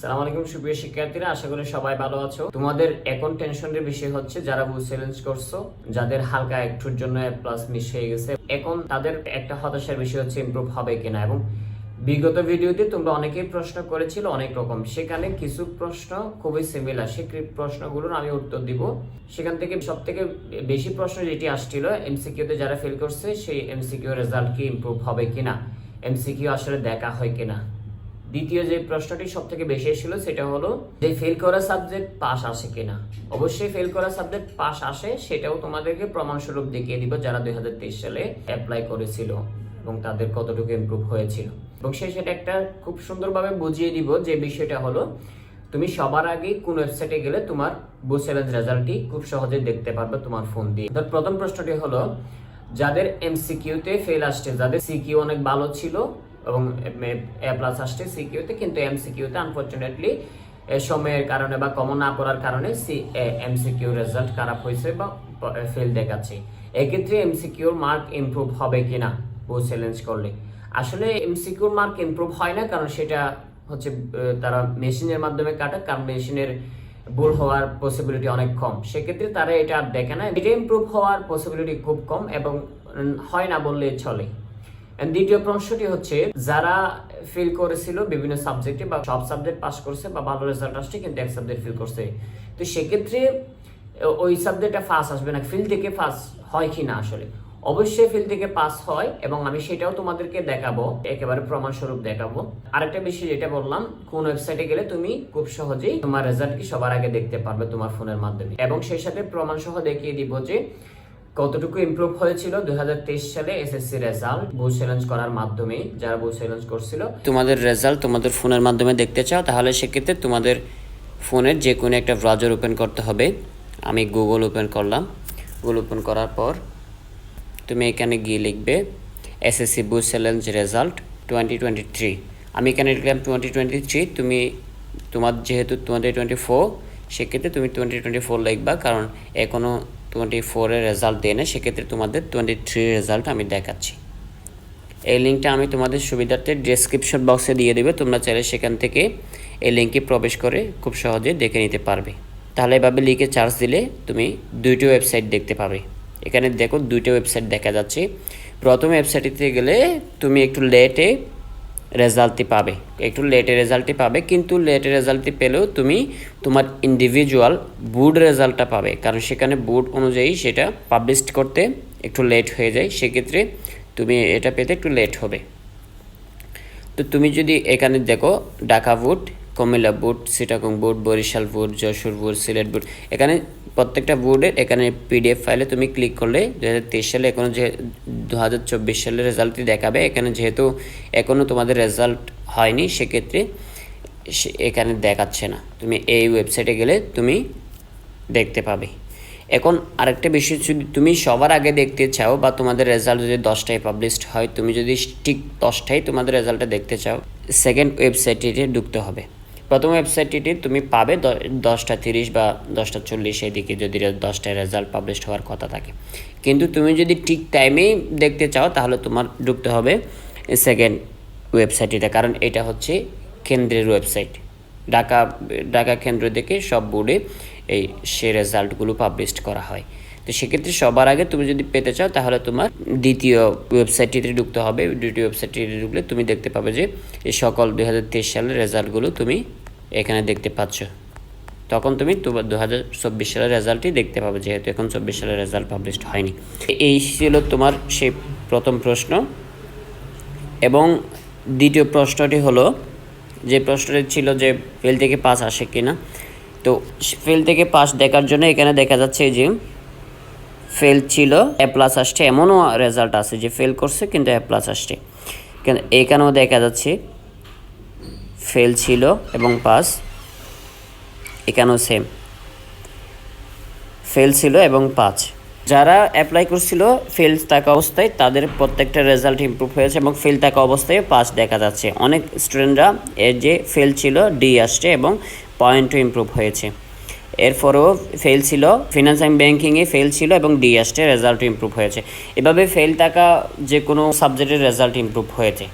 সালাম আলাইকুম, সুপ্রিয় শিক্ষার্থীরা, আশা করি সবাই ভালো আছো। তোমাদের এখন টেনশনের বিষয় হচ্ছে, যারা চ্যালেঞ্জ করছ, যাদের হালকা একটুর জন্য প্লাস মিস হয়ে গেছে, এখন তাদের একটা হতাশার বিষয় হচ্ছে হবে কিনা? এবং বিগত ভিডিওতে তোমরা অনেকেই প্রশ্ন করেছিল অনেক রকম। সেখানে কিছু প্রশ্ন খুবই সিমিলার সেই প্রশ্নগুলোর আমি উত্তর দিব। সেখান থেকে সব থেকে বেশি প্রশ্ন যেটি আসছিল এমসিকিউতে যারা ফেল করছে, সেই এমসিকিউ রেজাল্ট কি ইমপ্রুভ হবে কিনা? এমসিকিউ আসলে দেখা হয় কিনা? দ্বিতীয় যে প্রশ্নটি সব থেকে বেশি এসেছিল সেটা হলো, যে ফেল করা সাবজেক্ট পাস আসে কিনা? অবশ্যই ফেল করা সাবজেক্ট পাস আসে, সেটাও তোমাদেরকে প্রমাণস্বরূপ দেখিয়ে দিব যারা দুই হাজার তেইশ সালে অ্যাপ্লাই করেছিল এবং তাদের কতটুকু ইমপ্রুভ হয়েছিল। এবং সে সেটা একটা খুব সুন্দরভাবে বুঝিয়ে দিব, যে বিষয়টা হলো, তুমি সবার আগে কোন ওয়েবসাইটে গেলে তোমার বু চ্যালেঞ্জ রেজাল্টটি খুব সহজে দেখতে পারবে তোমার ফোন দিয়ে। ধর প্রথম প্রশ্নটি হলো, যাদের এমসিকিউতে ফেল আসছে, যাদের সিকিউ অনেক ভালো ছিল এবং এ প্লাস আসছে সিকিউতে কিন্তু এমসিকিউতে আনফরচুনেটলি সময়ের কারণে বা কমন না করার কারণে সি এম এমসিকিউ রেজাল্ট খারাপ হয়েছে বা ফেল দেখাচ্ছে। এক্ষেত্রে এম এমসিকিউর মার্ক ইমপ্রুভ হবে কিনা? বউ চ্যালেঞ্জ করলে। আসলে এম এমসিকিউর মার্ক ইমপ্রুভ হয় না, কারণ সেটা হচ্ছে তারা মেশিনের মাধ্যমে কাটে কারণ মেশিনের ভুল হওয়ার পসিবিলিটি অনেক কম। সেক্ষেত্রে তারা এটা আর দেখে না। এটা ইমপ্রুভ হওয়ার পসিবিলিটি খুব কম এবং হয় না বললে চলে। দ্বিতীয় প্রশ্নটি হচ্ছে, যারা ফেল করেছিল বিভিন্ন সাবজেক্টে বা সব সাবজেক্ট পাস করছে বা ভালো রেজাল্ট আসছে কিন্তু এক সাবজেক্ট ফেল করছে। তো সেক্ষেত্রে ওই সাবজেক্টটা ফার্স্ট আসবে না ফিল থেকে ফার্স্ট হয় কি না আসলে? অবশ্যই ফিল থেকে পাস হয় এবং আমি সেটাও তোমাদেরকে দেখাবো, একেবারে প্রমাণস্বরূপ দেখাবো। আরেকটা বিষয় যেটা বললাম, কোন ওয়েবসাইটে গেলে তুমি খুব সহজেই তোমার রেজাল্ট কি সবার আগে দেখতে পারবে তোমার ফোনের মাধ্যমে। এবং সেই সাথে প্রমাণ সহ দেখিয়ে দিব যে কতটুকু ইমপ্রুভ হয়েছিল? দু হাজার তেইশ সালে এসএসসি রেজাল্ট বউ চ্যালেঞ্জ করার মাধ্যমে যারা বউ চ্যালেঞ্জ করছিল। তোমাদের রেজাল্ট তোমাদের ফোনের মাধ্যমে দেখতে চাও, তাহলে সেক্ষেত্রে তোমাদের ফোনের যে কোনো একটা ব্রাউজার ওপেন করতে হবে। আমি গুগল ওপেন করলাম। গুগল ওপেন করার পর তুমি এখানে গিয়ে লিখবে এসএসসি বু challenge result twenty twenty three আমি এখানে লিখলাম টোয়েন্টি টোয়েন্টি থ্রি তুমি তোমার যেহেতু টোয়েন্টি টোয়েন্টি ফোর সেক্ষেত্রে তুমি টোয়েন্টি টোয়েন্টি ফোর লিখবা, কারণ এখনও টোয়েন্টি ফোরের রেজাল্ট দেয় না, সেক্ষেত্রে তোমাদের টোয়েন্টি থ্রি রেজাল্ট আমি দেখাচ্ছি। এই লিঙ্কটা আমি তোমাদের সুবিধার্থে ডেসক্রিপশন বক্সে দিয়ে দেবে, তোমরা চাইলে সেখান থেকে এই লিঙ্কে প্রবেশ করে খুব সহজে দেখে নিতে পারবে। তাহলে এভাবে লিখে চার্জ দিলে তুমি দুইটি ওয়েবসাইট দেখতে পাবে। এখানে দেখো দুইটা ওয়েবসাইট দেখা যাচ্ছে। প্রথম ওয়েবসাইটটিতে গেলে তুমি একটু লেটে রেজাল্টটি পাবে। একটু লেটে রেজাল্টটি পাবে, কিন্তু লেটে রেজাল্টটি পেলেও তুমি তোমার ইন্ডিভিজুয়াল বুড রেজাল্টটা পাবে। কারণ সেখানে বুড অনুযায়ী সেটা পাবলিশ করতে একটু লেট হয়ে যায়, সেক্ষেত্রে তুমি এটা পেতে একটু লেট হবে। তো তুমি যদি এখানে দেখো Dhaka board Comilla board Chittagong board Barisal board Jessore board Sylhet board. এখানে প্রত্যেকটা বোর্ডের এখানে পিডিএফ ফাইলে তুমি ক্লিক করলে দু হাজার তেইশ সালে এখনও যে দু হাজার চব্বিশ সালের রেজাল্টটি দেখাবে। এখানে যেহেতু এখনও তোমাদের রেজাল্ট হয়নি, সেক্ষেত্রে এখানে দেখাচ্ছে না। তুমি এই ওয়েবসাইটে গেলে তুমি দেখতে পাবে। এখন আরেকটা বিষয় যদি তুমি সবার আগে দেখতে চাও বা তোমাদের রেজাল্ট যদি দশটায় পাবলিশড হয়, তুমি যদি ঠিক দশটায় তোমাদের রেজাল্টটা দেখতে চাও সেকেন্ড ওয়েবসাইটটিতে ঢুকতে হবে। প্রথম ওয়েবসাইটটিতে তুমি পাবে দশটা তিরিশ বা দশটা চল্লিশ এদিকে যদি দশটায় রেজাল্ট পাবলিশড হওয়ার কথা থাকে। কিন্তু তুমি যদি ঠিক টাইমেই দেখতে চাও, তাহলে তোমার ঢুকতে হবে সেকেন্ড ওয়েবসাইটটিতে কারণ এটা হচ্ছে কেন্দ্রের ওয়েবসাইট ঢাকা ঢাকা কেন্দ্র থেকে সব বোর্ডে এই সে রেজাল্টগুলো পাবলিশ করা হয়। তো সেক্ষেত্রে সবার আগে তুমি যদি পেতে চাও, তাহলে তোমার দ্বিতীয় ওয়েবসাইটটিতে ঢুকতে হবে। দ্বিতীয় ওয়েবসাইটটিতে ঢুকলে তুমি দেখতে পাবে যে এই সকল দুই হাজার তেইশ সালের রেজাল্টগুলো তুমি এখানে দেখতে পাচ্ছ। তখন তুমি দু হাজার চব্বিশ সালের রেজাল্টই দেখতে পাবে, যেহেতু এখন চব্বিশ সালের রেজাল্ট পাবলিশ হয়নি। এই ছিল তোমার সেই প্রথম প্রশ্ন। এবং দ্বিতীয় প্রশ্নটি হলো, যে প্রশ্নটি ছিল যে ফেল থেকে পাস আসে কিনা। তো ফেল থেকে পাস দেখার জন্য এখানে দেখা যাচ্ছে যে ফেল ছিল এ প্লাস আসছে, এমনও রেজাল্ট আছে যে ফেল করছে, কিন্তু এ প্লাস আসছে। এখানেও দেখা যাচ্ছে ফেল ছিল এবং পাস এখানেও সেম ফেল ছিল এবং পাঁচ যারা অ্যাপ্লাই করছিল ফেল থাকা অবস্থায় তাদের প্রত্যেকটা রেজাল্ট ইমপ্রুভ হয়েছে এবং ফেল থাকা অবস্থায় পাস দেখা যাচ্ছে। অনেক স্টুডেন্টরা এর যে ফেল ছিল ডি আসছে এবং পয়েন্টও ইমপ্রুভ হয়েছে। এরপরেও ফেল ছিল ফিনান্স অ্যান্ড ব্যাঙ্কিংয়ে ফেল ছিল এবং ডি আসছে রেজাল্ট ইমপ্রুভ হয়েছে। এভাবে ফেল থাকা যে কোনো সাবজেক্টের রেজাল্ট ইমপ্রুভ হয়েছে।